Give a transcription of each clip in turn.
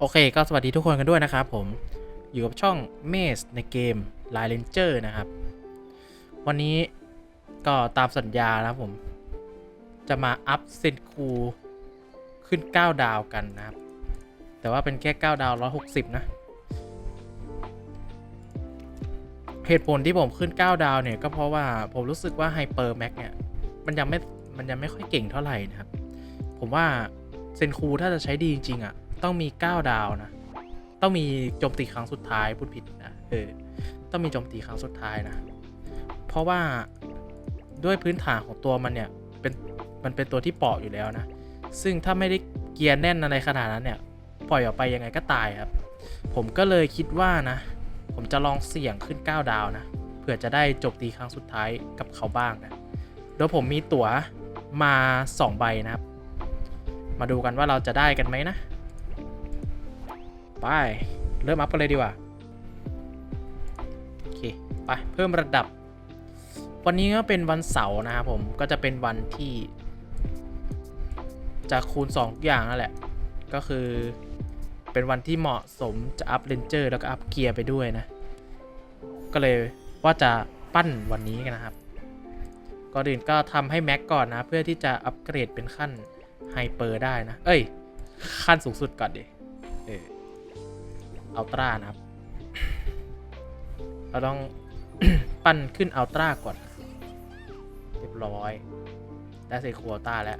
โอเคก็สวัสดีทุกคนกันด้วยนะครับผมอยู่กับช่องเมสในเกม l i เลนเจอร์นะครับ วันนี้ก็ตามสัญญานะผม จะมาอัพเซนคูขึ้น 9 ดาวกันนะครับ แต่ว่าเป็นแค่ 9 ดาว 160 นะ เหตุผลที่ผมขึ้น 9 ดาวเนี่ย ก็เพราะว่าผมรู้สึกว่าไฮเปอร์แม็กเนี่ย มันยังไม่ มันยังไม่ค่อยเก่งเท่าไหร่นะครับ ผมว่าเซนคูถ้าจะใช้ดีจริงๆอะ ต้องมี 9 ดาวนะ ต้องมีโจมตีครั้งสุดท้ายพูดผิดนะเออต้องมีโจมตีครั้งสุดท้ายนะ เพราะว่าด้วยพื้นฐานของตัวมันเนี่ยเป็นมันเป็นตัวที่เปราะอยู่แล้วนะ ซึ่งถ้าไม่ได้เกียร์แน่นอะไรขนาดนั้นเนี่ยปล่อยออกไปยังไงก็ตายครับ ผมก็เลยคิดว่านะ ผมจะลองเสี่ยงขึ้น 9 ดาวนะเผื่อจะได้จมตีครั้งสุดท้ายกับเขาบ้างนะโดยผมมีตั๋วมา 2 ใบนะครับ มาดูกันว่าเราจะได้กันไหมนะ ไป เริ่มอัพกันเลยดีกว่า โอเค ไป เพิ่มระดับ วันนี้ก็เป็นวันเสาร์นะครับผม ก็จะเป็นวันที่ จะคูณ2ทุกอย่างนั่นแหละ ก็คือเป็นวันที่เหมาะสมจะอัพเลนเจอร์แล้วก็อัพเกียร์ไปด้วยนะ ก็เลยว่าจะปั้นวันนี้กันนะครับ ก่อนอื่นก็ทำให้แม็กก่อนนะ เพื่อที่จะอัปเกรดเป็นขั้นไฮเปอร์ได้นะ เอ้ย ขั้นสูงสุดก่อนดิ อัลตร้านะครับ เราต้อง ปั้นขึ้นอัลตร้าก่อน เรียบร้อย ได้เซคัวต้าแล้ว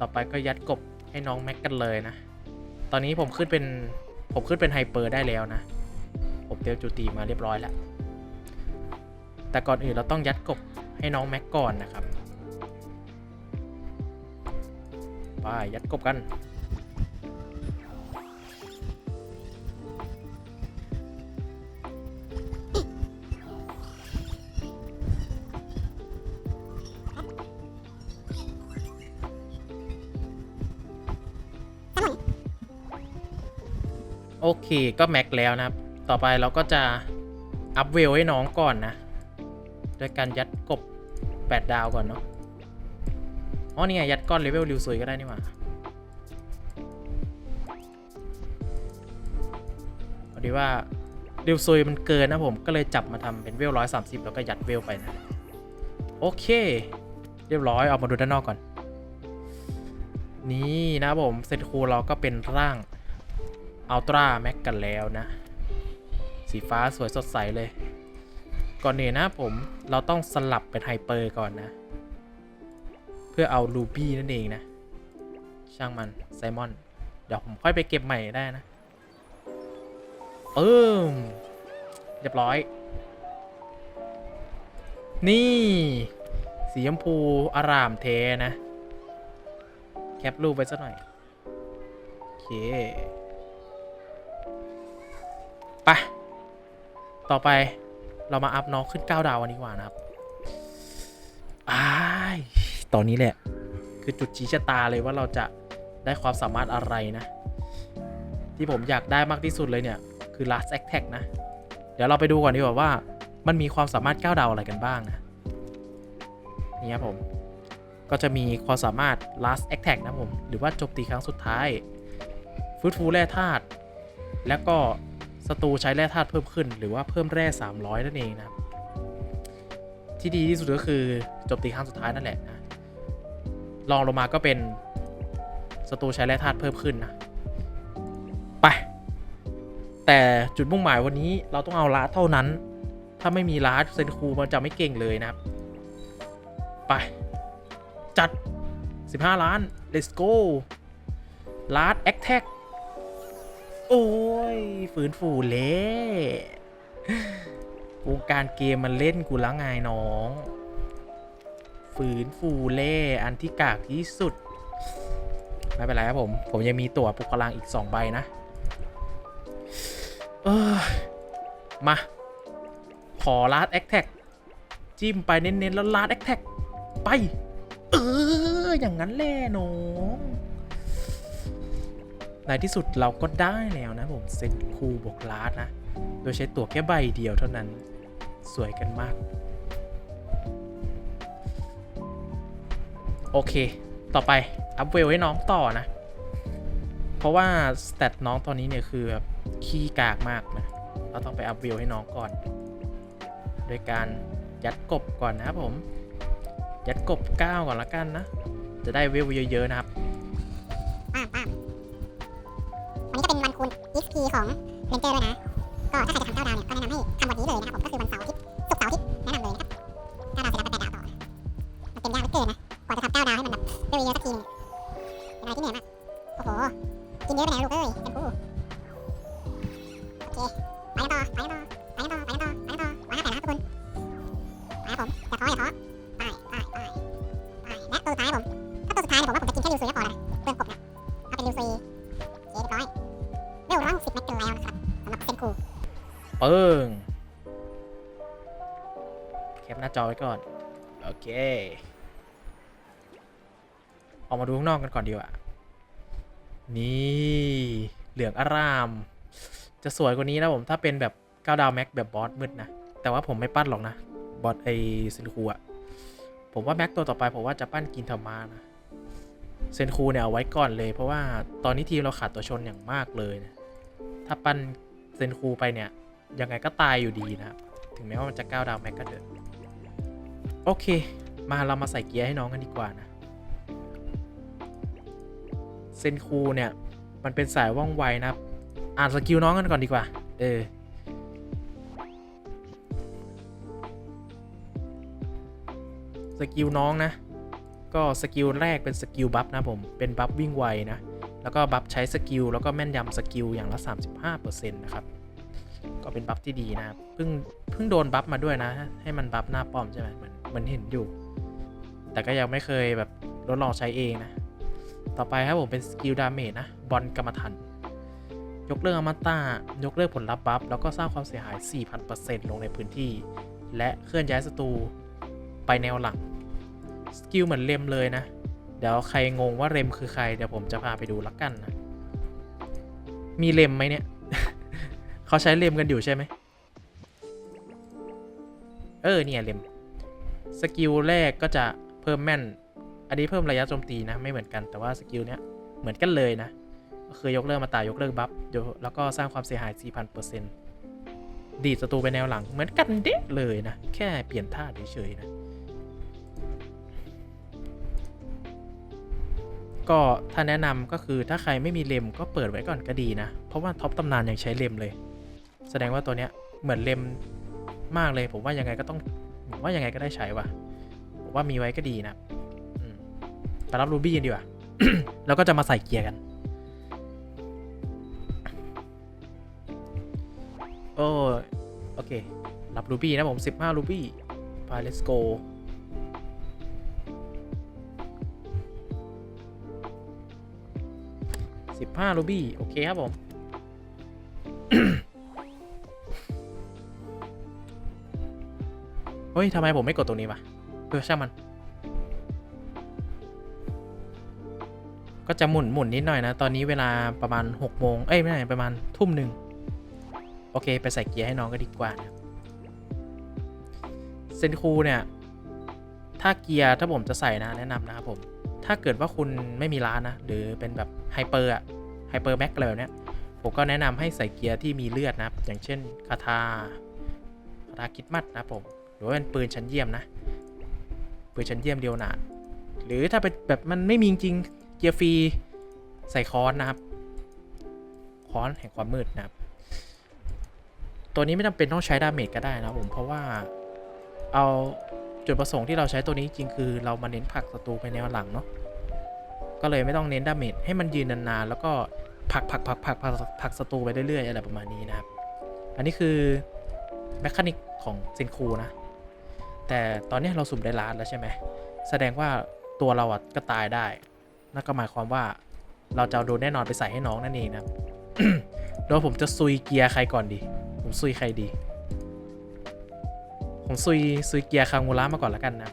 ต่อไปก็ยัดกบให้น้องแม็กกันเลยนะ ตอนนี้ผมขึ้นเป็น ผมขึ้นเป็นไฮเปอร์ได้แล้วนะ ผมเตรียมจูตีมาเรียบร้อยแล้ว แต่ก่อนอื่นเราต้องยัดกบให้น้องแม็กก่อนนะครับ ไปยัดกบกัน โอเคก็แม็กแล้วนะครับ ต่อไปเราก็จะอัพเวลให้น้องก่อนนะด้วยการยัดกบ 8 ดาวก่อนเนาะอ๋อนี่ไงยัดก้อนเลเวลริวซุยก็ได้นี่หว่าพอดีว่าริวซุยมันเกินนะผมก็เลยจับมาทำเป็นเวลร้อยสามสิบแล้วก็ยัดเวลไปนะ โอเค เรียบร้อยออกมาดูด้านนอกก่อน นี่นะผมเซตคูเราก็เป็นร่าง อัลตร้าแม็กกันแล้วนะ สีฟ้าสวยสดใสเลย ก่อนอื่นนะผมเราต้องสลับเป็นไฮเปอร์ก่อนนะ เพื่อเอาลูบี้นั่นเองนะ ช่างมันไซมอน เดี๋ยวผมค่อยไปเก็บใหม่ได้นะเอิมเรียบร้อย นี่ สีชมพูอารามเทนะ แคปรูปไปสักหน่อย โอเค ไปต่อไปเรามาอัพน้องขึ้น 9 ดาววันนี้กว่านะครับอ้ายตอนนี้แหละ คือจุดชี้ชะตาเลยว่าเราจะได้ความสามารถอะไรนะ ที่ผมอยากได้มากที่สุดเลยเนี่ย คือ last attack นะ เดี๋ยวเราไปดูก่อนดีกว่าว่า มันมีความสามารถ 9 ดาวอะไรกันบ้างนะ นี่ครับผม ก็จะมีความสามารถ last attack นะผม หรือว่าจมตีครั้งสุดท้ายฟื้นฟูแร่ธาตุแล้วก็ ศัตรูใช้แร่ธาตุเพิ่มขึ้น หรือว่าเพิ่มแร่ 300 นั่นเองนะที่ดีที่สุดก็คือจมตีครั้งสุดท้ายนั่นแหละนะลองลงมาก็เป็นศัตรูใช้แร่ธาตุเพิ่มขึ้นนะไปแต่จุดมุ่งหมายวันนี้เราต้องเอาลาสเท่านั้น ถ้าไม่มีลาสเซนคูมันจะไม่เก่งเลยนะครับ ไป จัด 15 ล้าน let's go ลาสแอคแท็ก โอ้ยฝืนฝูเละวงการเกมมันเล่นกูแล้วไงน้อง ฝืนฟูเล่อันที่กากที่สุด ไม่เป็นไรครับผม ผมยังมีตั๋วปุกกำลังอีก 2 ใบนะ เออมา ขอลาดแอคแท็กจิ้มไปเน้นๆ แล้วลาดแอคแท็กไป เออ อย่างนั้นแหละน้อง ในที่สุดเราก็ได้แล้วนะผมเซ็ตคูบวกลาดนะ โดยใช้ตั๋วแค่ใบเดียวเท่านั้นสวยกันมาก โอเค ต่อไป อัพเวลให้น้องต่อนะผราะว่าสเตตน้องตอนนี้เนี่ยคือแบบขี้กากมากนะ เราต้องไปอัพวิวให้น้องก่อน โดยการยัดกบก่อนนะครับผม ยัดกบก้าวก่อนละกันนะ จะได้วิวเยอะ ๆ นะครับ ทีของเรนเจอร์ด้วยนะ ก็ถ้าใครจะทำเก้าดาวเนี่ยก็แนะนำให้ทำวันนี้เลยนะครับผมก็คือวันเสาร์อาทิตย์ศุกร์เสาร์อาทิตย์แนะนำเลยนะครับเก้าดาวเสร็จแล้วไปแปดดาวต่อมันเป็นยากเหลือเกินนะ เปิ้งแคปหน้าจอไว้ก่อน โอเค ออกมาดูข้างนอกกันก่อนดีกว่า นี่ เหลืองอาราม จะสวยกว่านี้นะผม ถ้าเป็นแบบ9ดาวแม็กแบบบอสมืดนะ แต่ว่าผมไม่ปั้นหรอกนะ บอสไอเซนคูอะผมว่าแม็กตัวต่อไปผมว่าจะปั้นกินธรรมานะ เซนคูเนี่ยเอาไว้ก่อนเลย เพราะว่าตอนนี้ทีมเราขาดตัวชนอย่างมากเลยนะถ้าปั้นเซนคูไปเนี่ย ยังไงก็ตายอยู่ดีนะครับ ถึงแม้ว่ามันจะก้าวดาวแม็กก็เถอะโอเค มาเรามาใส่เกียร์ให้น้องกันดีกว่านะเซนคูเนี่ย มันเป็นสายว่องไวนะครับ อ่านสกิลน้องกันก่อนดีกว่า เออสกิลน้องนะ ก็สกิลแรกเป็นสกิลบัฟนะผม เป็นบัฟวิ่งไวนะ แล้วก็บัฟใช้สกิลแล้วก็แม่นยำสกิลอย่างละ 35%นะครับ เป็นบัฟที่ดีนะครับเพิ่งเพิ่งโดนบัฟมาด้วยนะ ให้มันบัฟหน้าป้อมใช่ไหมเหมือนเหมันเห็นอยู่ แต่ก็ยังไม่เคยแบบทดลองใช้เองนะ ต่อไปครับผมเป็นสกิลดาเมจนะบอลกรรมทันยกเลิกอมตะยกเลิกผลลัพธ์บัฟแล้วก็สร้างความเสียหาย 4,000%ลงในพื้นที่ และเคลื่อนย้ายศัตรูไปแนวหลังสกิลเหมือนเลมเลยนะ เดี๋ยวใครงงว่าเรมคือใคร เดี๋ยวผมจะพาไปดูละกันนะ มีเลมไหมเนี่ย เขาใช้เลมกันอยู่ใช่ไหม เออ เนี่ยเลมสกิลแรกก็จะเพิ่มแม่น อันนี้เพิ่มระยะโจมตีนะ ไม่เหมือนกัน แต่ว่าสกิลเนี้ยเหมือนกันเลยนะ ก็คือยกเลิกมาตายกเลิกบัฟแล้วก็สร้างความเสียหาย 4,000%ดีดศัตรูไปแนวหลัง เหมือนกันเด๊ะเลยนะ แค่เปลี่ยนท่าเฉยๆนะ ก็ถ้าแนะนำก็คือถ้าใครไม่มีเลมก็เปิดไว้ก่อนก็ดีนะ เพราะว่าท็อปตำนานยังใช้เลมเลย แสดงว่าตัวเนี้ยเหมือนเลมมากเลย ผมว่ายังไงก็ต้องผมว่ายังไงก็ได้ใช้ว่ะผมว่ามีไว้ก็ดีนะไปรับรูบี้กันดีกว่าแล้วก็จะมาใส่เกียร์กัน โอ้โอเค รับรูบี้นะผม 15รูบี้ไป let's go 15รูบี้โอเคครับผม เฮ้ยทำไมผมไม่กดตรงนี้วะเออช่างมัน ก็จะหมุนหมุนนิดหน่อยนะ ตอนนี้เวลาประมาณ6โมงเอ้ยไม่ใช่ประมาณทุ่มหนึ่งโอเค ไปใส่เกียร์ให้น้องก็ดีกว่านะเซนคูเนี่ย ถ้าเกียร์ถ้าผมจะใส่นะแนะนำนะครับผม ถ้าเกิดว่าคุณไม่มีร้านนะ หรือเป็นแบบไฮเปอร์อะไฮเปอร์แม็กอะไรแบบเนี้ยผมก็แนะนำให้ใส่เกียร์ที่มีเลือดนะครับ อย่างเช่นคาทาคาทาคิดมัดนะครับผม หรือว่าเป็นปืนชั้นเยี่ยมนะ ปืนชั้นเยี่ยมเดียวนาดหรือถ้าเป็นแบบมันไม่มีจริงเกียร์ฟรีใส่ค้อนนะครับ ค้อนแห่งความมืดนะครับ ตัวนี้ไม่จำเป็นต้องใช้ดาเมจก็ได้นะผมเพราะว่าเอาจุดประสงค์ที่เราใช้ตัวนี้จริงคือเรามาเน้นผลักศัตรูไปแนวหลังเนาะก็เลยไม่ต้องเน้นดาเมจให้มันยืนนานๆแล้วก็ผลักผักผักผักผักผักศัตรูไปเรื่อยๆอะไรประมาณนี้นะครับ อันนี้คือแมคานิกของเซนคูนะ แต่ตอนนี้เราสุ่มได้ล้านแล้วใช่ไหมแสดงว่าตัวเราอะก็ตายได้ นั่นก็หมายความว่าเราจะเอาโดนแน่นอนไปใส่ให้น้องนั่นเองนะโดยผมจะซุยเกียร์ใครก่อนดี ผมซุยใครดี ผมซุยซุยเกียร์คางูระมาก่อนแล้วกันนะ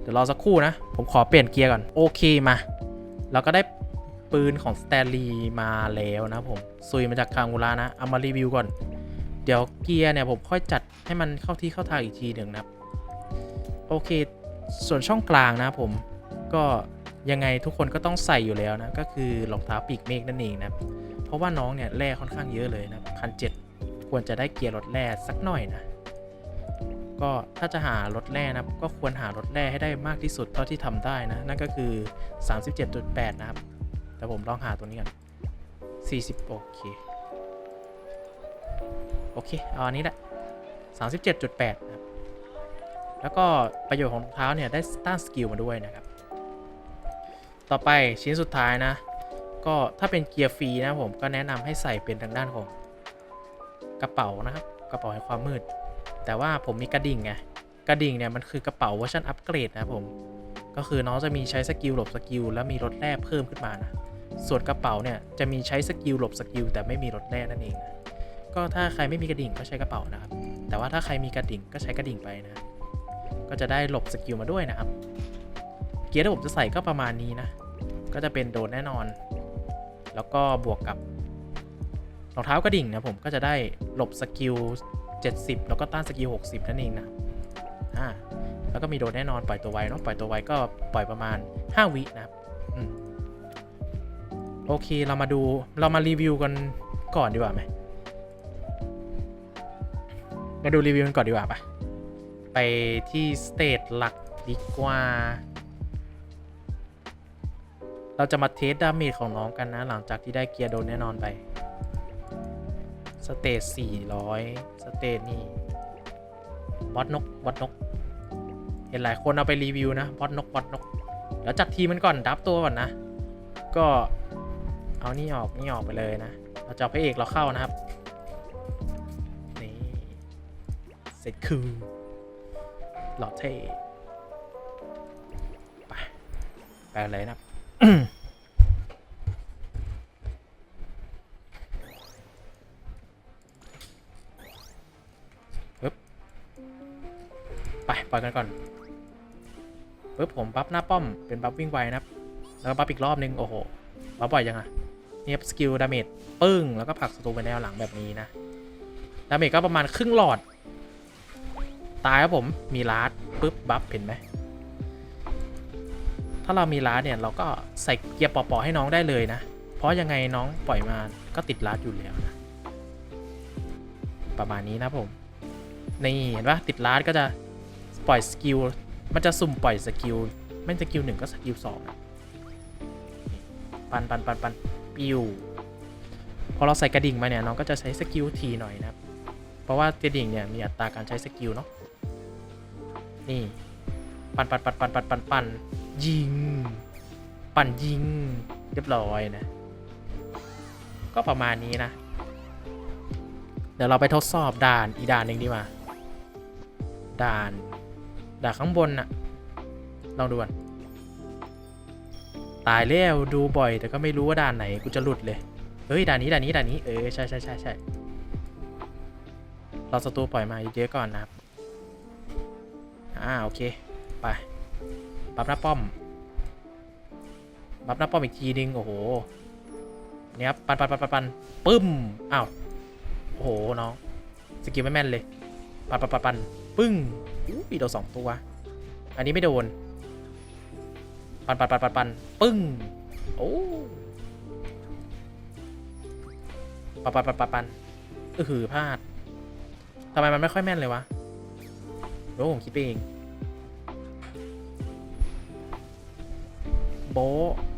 เดี๋ยวรอสักครู่นะ ผมขอเปลี่ยนเกียร์ก่อน โอเคมา เราก็ได้ปืนของสแตนลีมาแล้วนะผมซุยมาจากคางูระนะ เอามารีวิวก่อน เดี๋ยวเกียร์เนี่ยผมค่อยจัดให้มันเข้าที่เข้าทางอีกทีหนึ่งนะครับ โอเค ส่วนช่องกลางนะผมก็ยังไงทุกคนก็ต้องใส่อยู่แล้วนะก็คือรองเท้าปีกเมฆนั่นเองนะเพราะว่าน้องเนี่ยแร่ค่อนข้างเยอะเลยนะพันเจ็ดควรจะได้เกียร์รถแร่สักหน่อยนะก็ถ้าจะหารถแร่นะก็ควรหารถแร่ให้ได้มากที่สุดเท่าที่ทำได้นะนั่นก็คือ 37.8 นะครับ แต่ผมลองหาตัวนี้กัน40 โอเค โอเค เอาอันนี้แหละ 37.8นะครับ แล้วก็ประโยชน์ของรองเท้าเนี่ยได้ต้านสกิลมาด้วยนะครับ ต่อไปชิ้นสุดท้ายนะ ก็ถ้าเป็นเกียร์ฟรีนะผมก็แนะนำให้ใส่เป็นทางด้านของกระเป๋านะครับ กระเป๋าแห่งความมืด แต่ว่าผมมีกระดิ่งไง กระดิ่งเนี่ยมันคือกระเป๋าเวอร์ชันอัปเกรดนะผม ก็คือน้องจะมีใช้สกิลหลบสกิลแล้วมีรถแร่เพิ่มขึ้นมานะ ส่วนกระเป๋าเนี่ยจะมีใช้สกิลหลบสกิลแต่ไม่มีรถแร่นั่นเองนะ ก็ถ้าใครไม่มีกระดิ่งก็ใช้กระเป๋านะครับ แต่ว่าถ้าใครมีกระดิ่งก็ใช้กระดิ่งไปนะ ก็จะได้หลบสกิลมาด้วยนะครับ เกียร์ที่ผมจะใส่ก็ประมาณนี้นะ ก็จะเป็นโดนแน่นอน แล้วก็บวกกับรองเท้ากระดิ่งนะผมก็จะได้หลบสกิล 70 แล้วก็ต้านสกิล 60 นั่นเองนะ อ่า แล้วก็มีโดนแน่นอนปล่อยตัวไวเนาะปล่อยตัวไวก็ปล่อยประมาณ 5 วินะครับอืมโอเคเรามาดูเรามารีวิวกันก่อนดีกว่าไหม มาดูรีวิวกันก่อนดีกว่าปะไปที่สเตจหลักดีกว่า เราจะมาเทสดาเมจของน้องกันนะ หลังจากที่ได้เกียร์โดนแน่นอนไปสเตจ400 สเตจนี่บอสนกบอสนก เห็นหลายคนเอาไปรีวิวนะบอสนกบอสนกแล้วจัดทีมมันก่อนดับตัวก่อนนะ ก็เอานี่ออกนี่ออกไปเลยนะ เราจะพระเอกเราเข้านะครับ เสร็จคือหล่อเท่ไปไปเลยนะครับปึ๊บไปปล่อยกันก่อนปึ๊บผมบัฟหน้าป้อมเป็นบัฟวิ่งไวนะครับ แล้วบัฟอีกรอบนึง โอ้โหบัฟบ่อยยังอะนี่ครับสกิลดาเมจปึ้ง แล้วก็ผลักศัตรูไปแนวหลังแบบนี้นะ ดาเมจก็ประมาณครึ่งหลอด ตายครับผมมีลาดปึ๊บบัฟเห็นไหมถ้าเรามีลาดเนี่ยเราก็ใส่เกียร์ปอๆให้น้องได้เลยนะ เพราะยังไงน้องปล่อยมาก็ติดลาดอยู่แล้วนะประมาณนี้นะผมนี่เห็นปะติดลาดก็จะปล่อยสกิลมันจะสุ่มปล่อยสกิลไม่สกิลหนึ่งก็สกิลสองปันปันปันปันปิวพอเราใส่กระดิ่งมาเนี่ยน้องก็จะใช้สกิลทีหน่อยนะครับเพราะว่ากระดิ่งเนี่ยมีอัตราการใช้สกิลเนาะ นี่ ปันปันปันปันปันปันปั่นยิง ปั่นยิง เรียบร้อยนะ ก็ประมาณนี้นะ เดี๋ยวเราไปทดสอบด่านอีด่านหนึ่งดีกว่าด่าน ด่านข้างบนน่ะ ลองดูก่อนตายแล้วดูบ่อย แต่ก็ไม่รู้ว่าด่านไหนกูจะหลุดเลย เฮ้ยด่านนี้ด่านนี้ด่านนี้เออใช่ใช่ใช่ใช่เราศัตรูปล่อยมาเยอะๆก่อนนะครับ อ่าโอเค ไปบัฟหน้าป้อมบัฟหน้าป้อมอีกทีนึง โอ้โหเนี่ยครับปันปันปันปันปันปึ้มอ้าวโอ้โหน้องสกิลไม่แม่นเลย ปันปันปันปันปึ้งอุ้ยโดนสองตัว อันนี้ไม่โดน ปันปันปันปันปันปึ้งโอ้ปันปันปันปันปันเออหือพลาดทำไมมันไม่ค่อยแม่นเลยวะ โอ้ผมคิดไปเอง โบ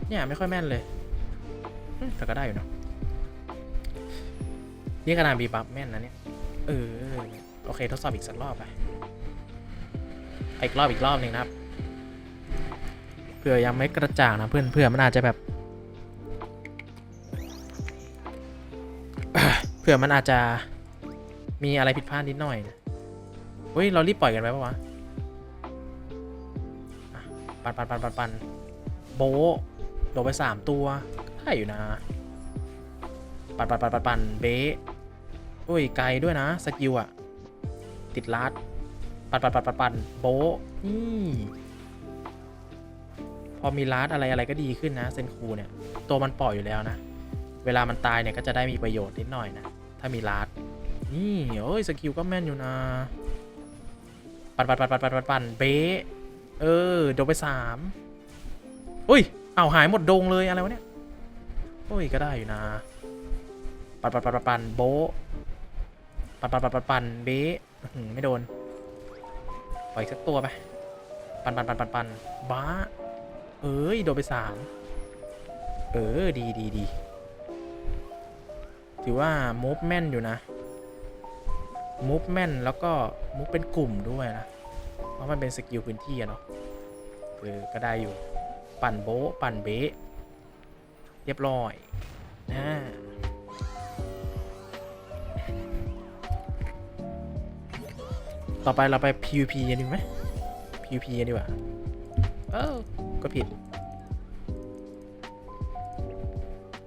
เนี่ยไม่ค่อยแม่นเลยแต่ก็ได้อยู่เนาะนี่กระดานบีบัฟแม่นนะเนี่ย เออ โอเค ทดสอบอีกสักรอบไปไป อีกรอบอีกรอบหนึ่งนะครับ เผื่อยังไม่กระจ่างนะเพื่อนเผื่อมันอาจจะแบบ เผื่อมันอาจจะมีอะไรผิดพลาดนิดหน่อยนะ เฮ้ย เรารีบปล่อยกันไปปะวะปันปันปันปันปันโบโดนไปสามตัวได้อยู่นะ ปันปันปันปันปันเบะอุ้ย ไกลด้วยนะ สกิลอะติดลัดปันปันปันปันปันโบนี่พอมีลัดอะไรอะไรก็ดีขึ้นนะเซนคูเนี่ย ตัวมันปล่อยอยู่แล้วนะ เวลามันตายเนี่ยก็จะได้มีประโยชน์นิดหน่อยนะ ถ้ามีลัดนี่เอ้ย สกิลก็แม่นอยู่นะ ปั่นปั่นปั่นปั่นปั่นปันปันเบะเออโดนไปสามอุ้ยเอาหายหมดดงเลยอะไรวะเนี่ยโอ้ยก็ได้อยู่นะปั่นปั่นปั่นปันปันโบะปันปั่นปั่นปันปันเบ๊หือไม่โดนปล่อยสักตัวไปปั่นปั่นปั่นปันปันบ้าเอ้ยโดนไปสามเออดีดีดีถือว่ามูฟแม่นอยู่นะ มูฟแม่นแล้วก็มูฟเป็นกลุ่มด้วยนะ เพราะมันเป็นสกิลพื้นที่อะเนาะเออก็ได้อยู่ปั่นโบะปั่นเบะเรียบร้อยนะต่อไปเราไป PVP กันดีไหม PVP กันดีกว่า เออ ก็ผิด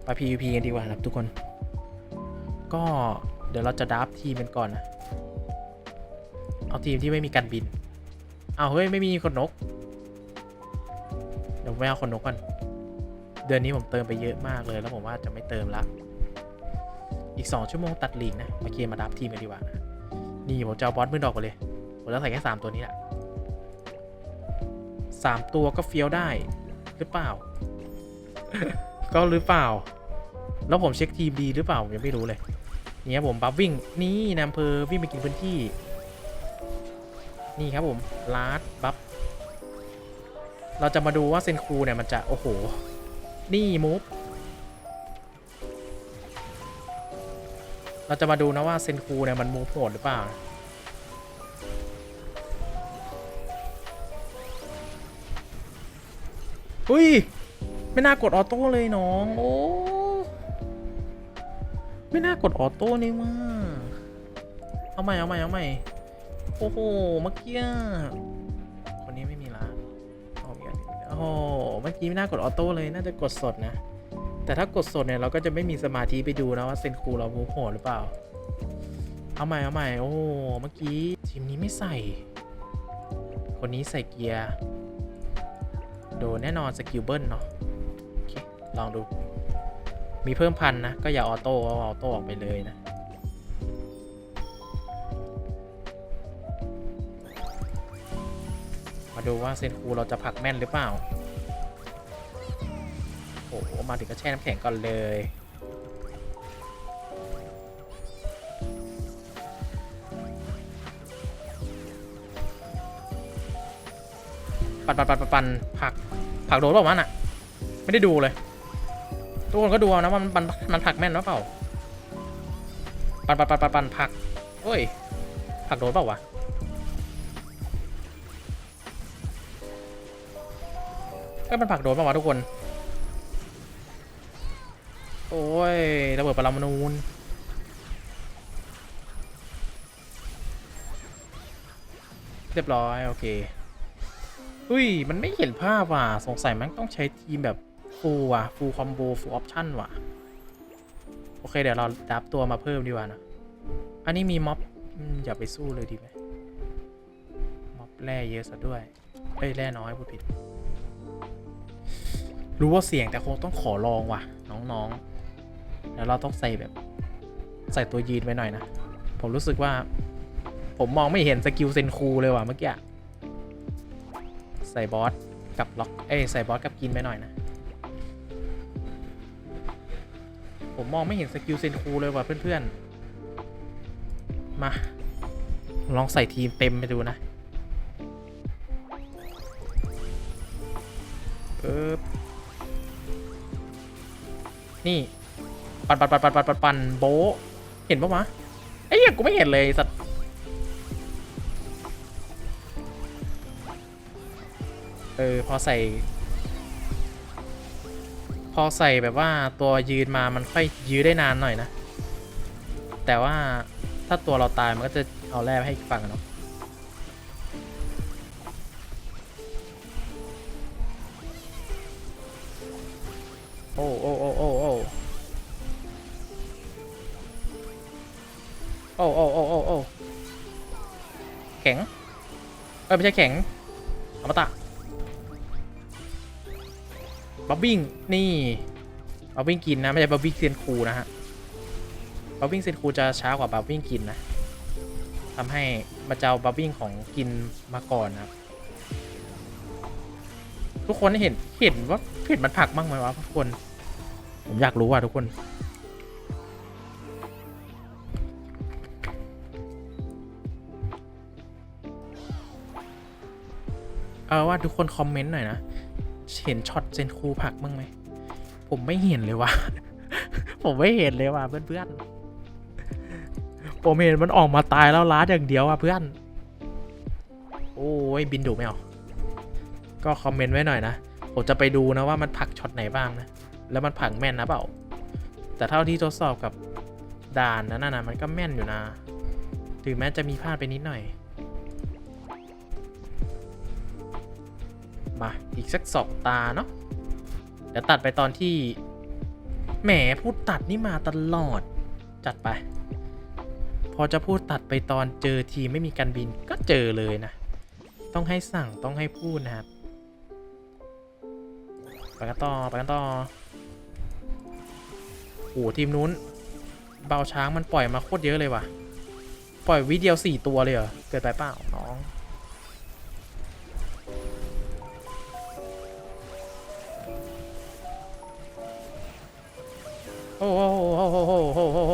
ไป PVP กันดีกว่าครับทุกคน ก็เดี๋ยวเราจะดับทีมกันก่อนนะเอา ทีมที่ไม่มีการบิน เอาเฮ้ย ไม่มีคนนก เดี๋ยวไปเอาคนนกก่อน เดือนนี้ผมเติมไปเยอะมากเลย แล้วผมว่าจะไม่เติมละ อีก 2 ชั่วโมงตัดลีกนะ มาเกมมาดับทีมกันดีกว่านะนี่ผมจะเอาบอสมือดอกไปเลย ผมจะใส่แค่ 3 ตัวนี้แหละสามตัวก็เฟี้ยวได้หรือเปล่า ก็หรือเปล่า แล้วผมเช็คทีมดีหรือเปล่า ผมยังไม่รู้เลย เนี่ยผมบัฟวิ่ง นี่นายอำเภอวิ่งไปกินพื้นที่ นี่ครับผมลาดบัฟเราจะมาดูว่าเซนคูเนี่ยมันจะ โอ้โห นี่มูฟเราจะมาดูนะว่าเซนคูเนี่ยมันมูฟโหดหรือเปล่าอุ้ย ไม่น่ากดออโต้เลยน้อง โอ้ไม่น่ากดออโต้นี่ว่าเอาใหม่เอาใหม่เอาใหม่ โอ้โหเมื่อกี้คนนี้ไม่มีร้านเอาอีกอันหนึ่งโอ้โหเมื่อกี้ไม่น่ากดออโต้เลยน่าจะกดสดนะ แต่ถ้ากดสดเนี่ยเราก็จะไม่มีสมาธิไปดูนะว่าเซนคูเรามูโหดหรือเปล่า เอาใหม่เอาใหม่โอ้โหเมื่อกี้ทีมนี้ไม่ใส่ คนนี้ใส่เกียร์โดนแน่นอนสกิลเบิลเนาะลองดู มีเพิ่มพันนะ ก็อย่าออโต้เอาออโต้ออกไปเลยนะ มาดูว่าเซนคูเราจะผักแม่นหรือเปล่า โอ้โห มาถึงก็แช่น้ำแข็งก่อนเลย ปันปันปันปันปันผักผักโดนเปล่ามันอะไม่ได้ดูเลย ทุกคนก็ดูเอานะว่ามันมันมันผักแม่นหรือเปล่า ปันปันปันปันปันผักเฮ้ยผักโดนเปล่าวะ ก็มันผักโดนป่าวะทุกคน โอ้ยระเบิดปรมาณูนเรียบร้อย โอเค อุ้ย มันไม่เห็นภาพว่ะ สงสัยมันต้องใช้ทีมแบบฟูลว่ะฟูลคอมโบฟูลออปชั่นว่ะ โอเค เดี๋ยวเราดับตัวมาเพิ่มดีกว่านะ อันนี้มีม็อบอืมอย่าไปสู้เลยดีไหมม็อบแร่เยอะซะด้วยเอ้ยแร่น้อยพูดผิด รู้ว่าเสี่ยงแต่คงต้องขอลองว่ะ น้องๆ แล้วเราต้องใส่แบบ ใส่ตัวยีนไปหน่อยนะ ผมรู้สึกว่า ผมมองไม่เห็นสกิลเซนคูเลยว่ะเมื่อกี้ใส่บอสกับล็อก เอ้ยใส่บอสกับกินไปหน่อยนะ ผมมองไม่เห็นสกิลเซนคูเลยว่ะเพื่อนๆ มา ลองใส่ทีมเต็มไปดูนะ เออ นี่ ปันปันปันปันปันปันปันโบเห็นปะวะไอ้เหี้ยกูไม่เห็นเลยสัตว์เออพอใส่ พอใส่แบบว่าตัวยืนมามันค่อยยื้อได้นานหน่อยนะ แต่ว่าถ้าตัวเราตายมันก็จะเอาแร่ให้อีกฝั่งอะเนาะ อ้โอ้โอ้โอแข็ง เอ้ย ไม่ใช่แข็งอมตะบับบิ้งนี่บับบิ้งกินนะ ไม่ใช่บับบิ้งเซียนคูนะฮะบับบิ้งเซียนคูจะช้ากว่าบับบิ้งกินนะทำให้มาเจ้าบับบิ้งของกินมาก่อนนะครับทุกคนเห็นเห็นว่าเห็นมันผักบ้างไหมวะทุกคน ผมอยากรู้ว่ะทุกคน เออว่าทุกคนคอมเมนต์หน่อยนะ เห็นช็อตเซนคูผักบ้างไหม ผมไม่เห็นเลยว่ะ ผมไม่เห็นเลยว่ะเพื่อนๆ ผมเห็นมันออกมาตายแล้วล้าอย่างเดียวอะเพื่อน โอ้ยบินดุไม่เอา ก็คอมเมนต์ไว้หน่อยนะ ผมจะไปดูนะว่ามันผักช็อตไหนบ้างนะ แล้วมันผักแม่นนะเปล่า แต่เท่าที่ทดสอบกับด่านนั้นนะมันก็แม่นอยู่นะ ถึงแม้จะมีพลาดไปนิดหน่อย มาอีกสักสองตาเนาะเดี๋ยวตัดไปตอนที่แหมพูดตัดนี่มาตลอดจัดไป พอจะพูดตัดไปตอนเจอทีไม่มีการบินก็เจอเลยนะ ต้องให้สั่งต้องให้พูดนะครับไปกันต่อไปกันต่อโอ้โหทีมนู้น เบาช้างมันปล่อยมาโคตรเยอะเลยว่ะ ปล่อยวิเดียวสี่ตัวเลยเหรอ เกิดไปเปล่าน้อง โอ้โหโอ้โหโอ้โหโอ้โห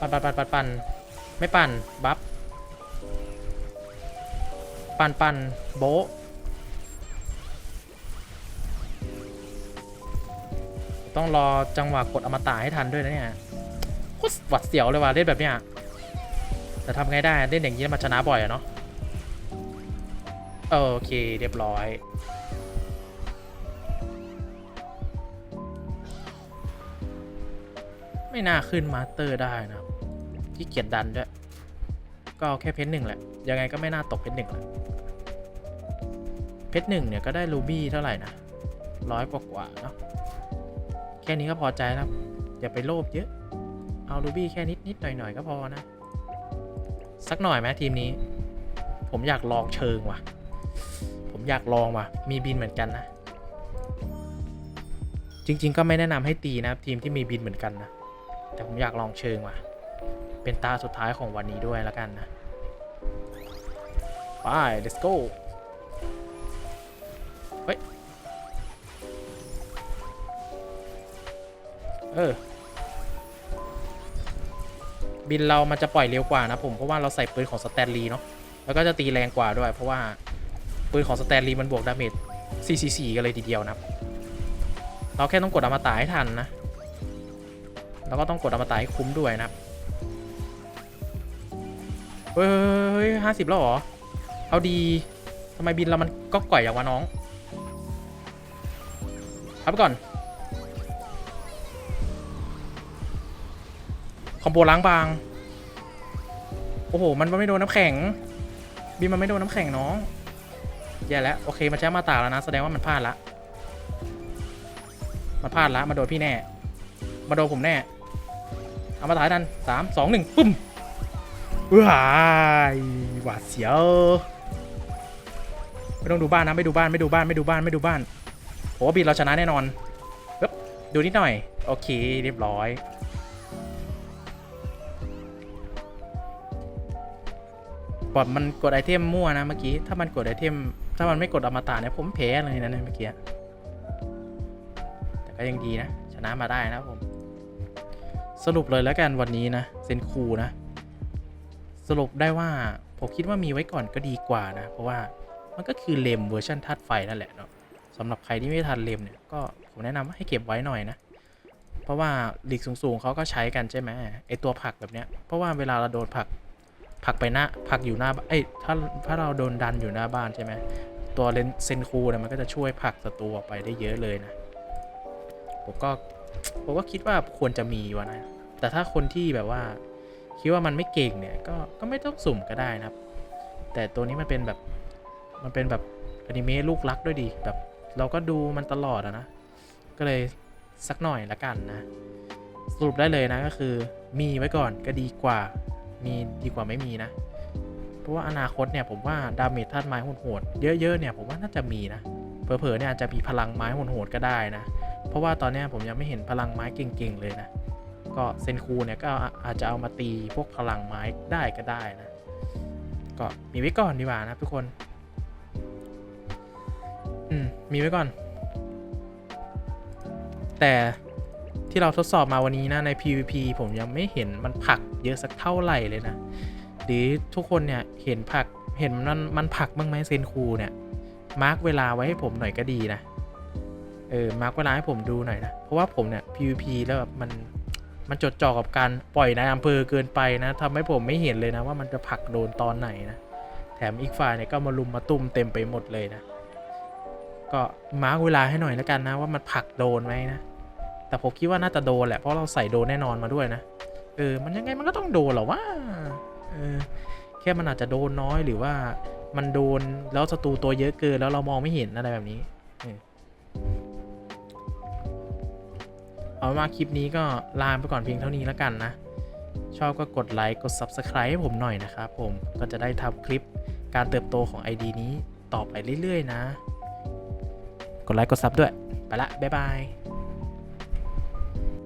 ปั่นปั่นปั่นปั่นปั่นไม่ปั่นบัฟปั่นปั่นโบต้องรอจังหวะกดอมตะให้ทันด้วยนะเนี่ยโคตรหวัดเสียวเลยว่ะเล่นแบบเนี้ยแต่ทำไงได้เล่นอย่างนี้มันชนะบ่อยอะเนาะ โอเคเรียบร้อย ไม่น่าขึ้นมาสเตอร์ได้นะที่เกียจดันด้วย ก็เอาแค่เพชรหนึ่งแหละ ยังไงก็ไม่น่าตกเพชรหนึ่งแหละเพชรหนึ่งเนี่ยก็ได้รูบี้เท่าไหร่นะร้อยกว่ากว่าเนาะแค่นี้ก็พอใจแล้วอย่าไปโลภเยอะ เอารูบี้แค่นิดนิดหน่อยหน่อยก็พอนะ สักหน่อยไหมทีมนี้ ผมอยากลองเชิงว่ะ ผมอยากลองว่ะ มีบินเหมือนกันนะ จริง ๆ ก็ไม่แนะนำให้ตีนะครับทีมที่มีบินเหมือนกันนะ แต่ผมอยากลองเชิงว่ะ เป็นตาสุดท้ายของวันนี้ด้วยแล้วกันนะ ไป let's go เฮ้ย เออบินเรามันจะปล่อยเร็วกว่านะผมเพราะว่าเราใส่ปืนของสแตนลีเนาะแล้วก็จะตีแรงกว่าด้วยเพราะว่า ปืนของสแตนลีมันบวกดาเมจ444กันเลยทีเดียวนะครับ เราแค่ต้องกดอมตะให้ทันนะ แล้วก็ต้องกดอมตะให้คุ้มด้วยนะครับ เฮ้ยห้าสิบแล้วเหรอ เอาดีทำไมบินเรามันก็ก่อยอย่างวะน้อง เอาไปก่อน คอมโบล้างบาง โอ้โห มันไม่โดนน้ำแข็ง บินมันไม่โดนน้ำแข็งน้อง แย่แล้วโอเคมันใช้มาตาแล้วนะ แสดงว่ามันพลาดละ มันพลาดละมาโดนพี่แน่ มาโดนผมแน่ เอามาถ่ายทันสามสองหนึ่งปึ้มว้ายหวาดเสียวไม่ต้องดูบ้านนะไม่ดูบ้านไม่ดูบ้านไม่ดูบ้านไม่ดูบ้านโหบินเราชนะแน่นอนปึ๊บดูนิดหน่อย โอเคเรียบร้อยบอดมันกดไอเทมมั่วนะเมื่อกี้ ถ้ามันกดไอเทม ถ้ามันไม่กดอมตะเนี่ยผมแพ้เลยนะเนี่ยเมื่อกี้แต่ก็ยังดีนะ ชนะมาได้นะผม สรุปเลยแล้วกันวันนี้นะเซนคูนะ สรุปได้ว่าผมคิดว่ามีไว้ก่อนก็ดีกว่านะ เพราะว่ามันก็คือเลมเวอร์ชันทัดไฟนั่นแหละเนาะสำหรับใครที่ไม่ทันเลมเนี่ยก็ผมแนะนำว่าให้เก็บไว้หน่อยนะ เพราะว่าหลีกสูงๆเขาก็ใช้กันใช่ไหมไอตัวผักแบบเนี้ยเพราะว่าเวลาเราโดนผัก ผลักไปหน้าผลักอยู่หน้าบ้านเอ้ยถ้าถ้าเราโดนดันอยู่หน้าบ้านใช่ไหมตัวเลนเซนคูเนี่ยมันก็จะช่วยผลักศัตรูออกไปได้เยอะเลยนะ ผมก็ผมก็คิดว่าควรจะมีวะนะ แต่ถ้าคนที่แบบว่า คิดว่ามันไม่เก่งเนี่ยก็ก็ไม่ต้องสุ่มก็ได้นะครับ แต่ตัวนี้มันเป็นแบบมันเป็นแบบอนิเมะลูกรักด้วยดีแบบเราก็ดูมันตลอดอะนะ ก็เลยสักหน่อยละกันนะ สรุปได้เลยนะก็คือมีไว้ก่อนก็ดีกว่า มีดีกว่าไม่มีนะ เพราะว่าอนาคตเนี่ยผมว่าดาเมจธาตุไม้โหดๆเยอะๆเนี่ยผมว่าน่าจะมีนะเผลอๆเนี่ยอาจจะมีพลังไม้โหดๆก็ได้นะ เพราะว่าตอนนี้ผมยังไม่เห็นพลังไม้เก่งๆเลยนะ ก็เซนคูเนี่ยก็อาจจะเอามาตีพวกพลังไม้ได้ก็ได้นะ ก็มีไว้ก่อนดีกว่านะทุกคน อืมมีไว้ก่อน แต่ที่เราทดสอบมาวันนี้นะใน PVP ผมยังไม่เห็นมันผลัก เยอะสักเท่าไหร่เลยนะ หรือทุกคนเนี่ยเห็นผักเห็นมันมันผักบ้างไหมเซนคูเนี่ย มาร์กเวลาไว้ให้ผมหน่อยก็ดีนะ เออ มาร์กเวลาให้ผมดูหน่อยนะ เพราะว่าผมเนี่ย PVP แล้วแบบมันมันจดจ่อกับการปล่อยในอำเภอเกินไปนะทำให้ผมไม่เห็นเลยนะว่ามันจะผักโดนตอนไหนนะ แถมอีกฝ่ายเนี่ยก็มาลุมมาตุ้มเต็มไปหมดเลยนะ ก็มาร์กเวลาให้หน่อยแล้วกันนะว่ามันผักโดนไหมนะ แต่ผมคิดว่าน่าจะโดนแหละเพราะเราใส่โดนแน่นอนมาด้วยนะ เออ มันยังไงมันก็ต้องโดนหรอวะเออ แค่มันอาจจะโดนน้อยหรือว่ามันโดนแล้วศัตรูตัวเยอะเกินแล้วเรามองไม่เห็นอะไรแบบนี้เออเอาว่าคลิปนี้ก็ลาไปก่อนเพียงเท่านี้แล้วกันนะ ชอบก็กดไลค์กด Subscribe ให้ผมหน่อยนะครับผมก็จะได้ทำคลิปการเติบโตของ ID นี้ต่อไปเรื่อย ๆ นะ กดไลค์กดซับด้วย ไปละ บ๊ายบาย